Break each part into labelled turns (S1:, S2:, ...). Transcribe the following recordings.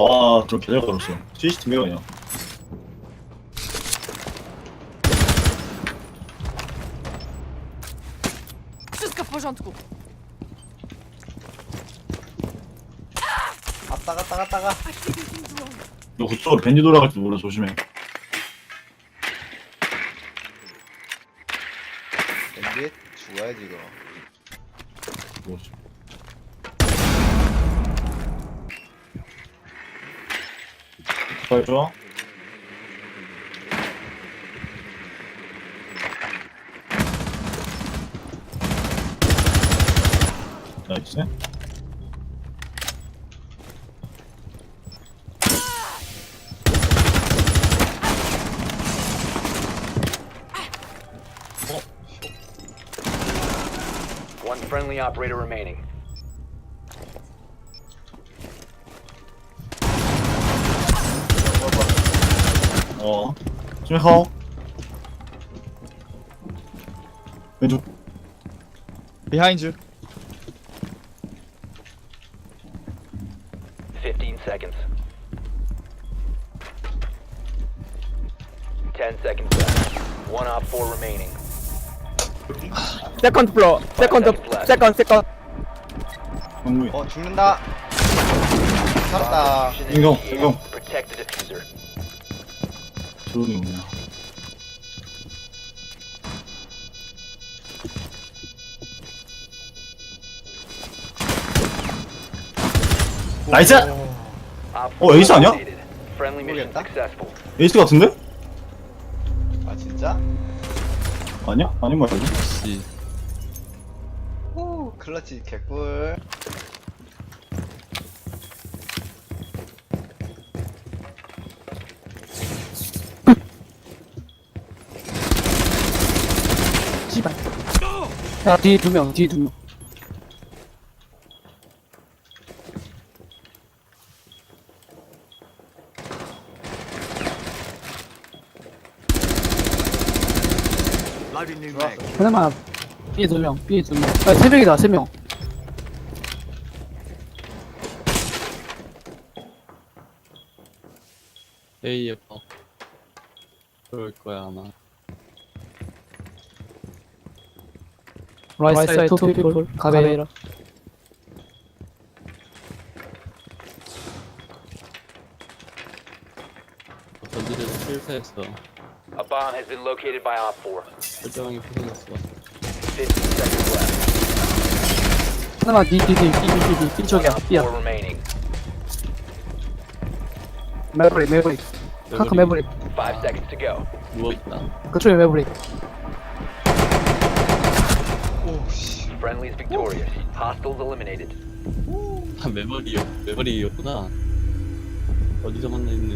S1: 아, 좀 개잘 걸었어. CCTV가 그냥.
S2: Wszystko w porządku. figured things wrong.
S1: 너 그쪽으로 밴디 돌아갈 줄 몰라, 조심해.
S3: 밴딧 죽어야지 이거
S1: 뭐, 빨리 줘. 나이스.
S4: One friendly operator remaining.
S1: 어. 좀 하오. 왼쪽.
S5: 비하인드
S4: 15 seconds. 10 seconds left. One op four remaining.
S5: 세컨드 플로 세컨드 세컨드 세컨드
S1: 정무이.
S3: 어 죽는다 살았다
S4: Mission
S1: 이거,
S4: initiated.
S1: 이거.
S4: Protect the diffuser.
S1: 드론이 없냐. 나이스! 어, 에이스 아니야?
S3: 모르겠다.
S1: 에이스 같은데?
S3: 아 진짜?
S1: 아니야? 아닌 말이지.
S3: 오 클러치 개꿀
S5: 씨발 야 뒤에 두 명 뒤에 두 명. 하나만 B에 두 명 B에 두 명. 아 세 명이다 세 명.
S6: AF 그럴 거야 아마
S5: 라이트 사이드 투 피플 가베이라
S6: 전지를 실패했어
S4: A bomb has been located by op four.
S6: 설정이 부서졌어
S4: 15 seconds left.
S5: 하나만 뒤뒤뒤 B B B B
S4: One
S5: 쪽이야
S4: op
S5: B야
S4: four remaining.
S5: 매브릭 매브릭 카크 매브릭
S4: Five seconds to go.
S6: 누워있다
S5: 그쪽에 매브릭
S3: 오씨
S4: Friendly's victorious. Hostiles eliminated.
S6: 아 메모리요 메모리였구나 어디서 만났는지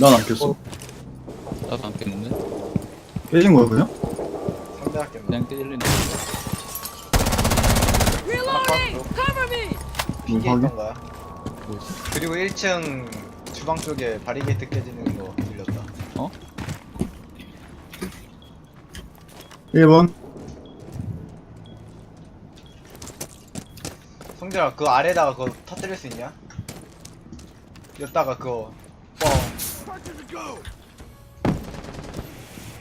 S1: 난안 깼어.
S6: 나도 안 깼는데
S1: 깨진 거야, 그냥?
S3: 상대할게 뭐
S6: 그냥 때리는
S2: Reloading! Cover me!
S3: 핑계
S1: 뭐
S3: 있던 거야? 그리고 1층 주방 쪽에 바리게이트 깨지는 거 들렸다
S1: 1번.
S3: 성재아 그 아래다가 그거 터뜨릴 수 있냐? 여기다가 그거 뻥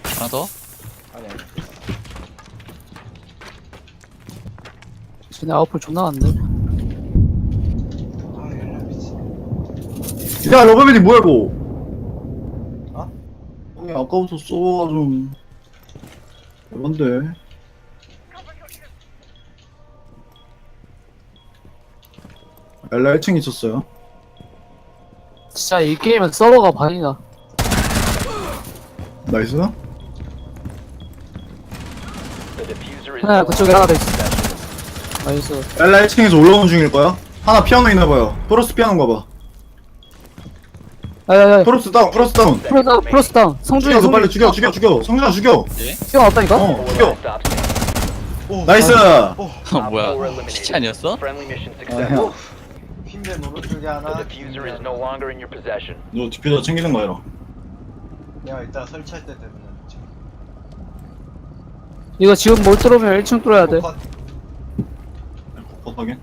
S6: 하나 더?
S3: 아니 아니
S5: 쟤네 아웃풀 존나 많은데
S3: 아 열나 미친
S1: 야, 러버맨이 뭐야, 이거?
S3: 어?
S1: 형이 아까부터 쏘가 좀. 뭔데? 엘라 1층 있었어요.
S5: 진짜 이 게임은 서버가 반이다
S1: 나이스.
S4: The diffuser is
S5: 하나 그쪽에 하나 더 있어. 나이스
S1: 엘라 1층에서 올라오는 중일 거야. 하나 피아노 있나 봐요. 프로스 피아노인가 봐.
S5: 야야야
S1: 프로스 다운, 프로스 다운.
S5: 프로스 다운 프로스 다운 성준이
S1: 죽여, 너 빨리 죽여, 죽여, 죽여. 성준아 죽여.
S5: 시간 없다니까?
S1: 어, 죽여. 나이스.
S6: 아
S4: four
S6: 뭐야. 시체 아니었어?
S1: 아,
S3: 하나.
S1: 너 디퓨저 챙기는 거야.
S3: 내가 이따 설치할 때 되면
S5: 이거 지금 못 뚫으면 1층 뚫어야 돼.
S3: 컷.
S1: 컷하게.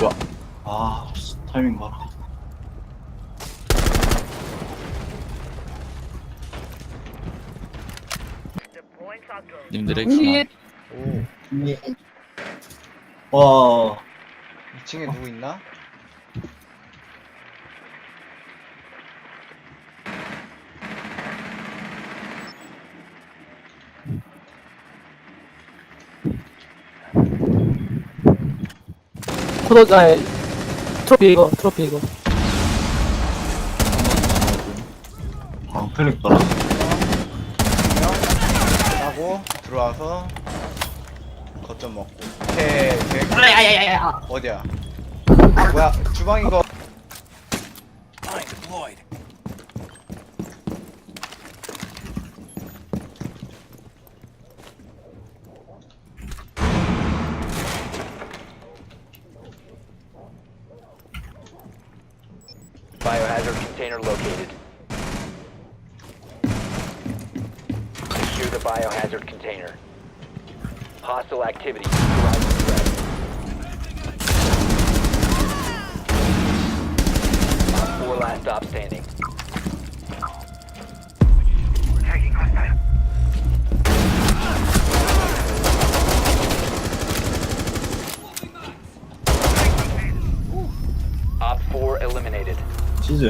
S6: 뭐야?
S1: 아, 씨, 타이밍 봐라.
S6: 님들
S5: 이
S6: 액션.
S3: 오.
S1: 와,
S3: 2층에 누구 있나?
S5: 코더 아니 트로피 이거 트로피 이거.
S1: 아, 패닉 따라.
S3: 하고 들어와서 거점 먹고. 오케이. 오케이. 어디야? 뭐야? 주방인 거.
S4: Biohazard container located. biohazard container. Hostile activity. 4 last stop standing. Op 4 eliminated.
S1: Siz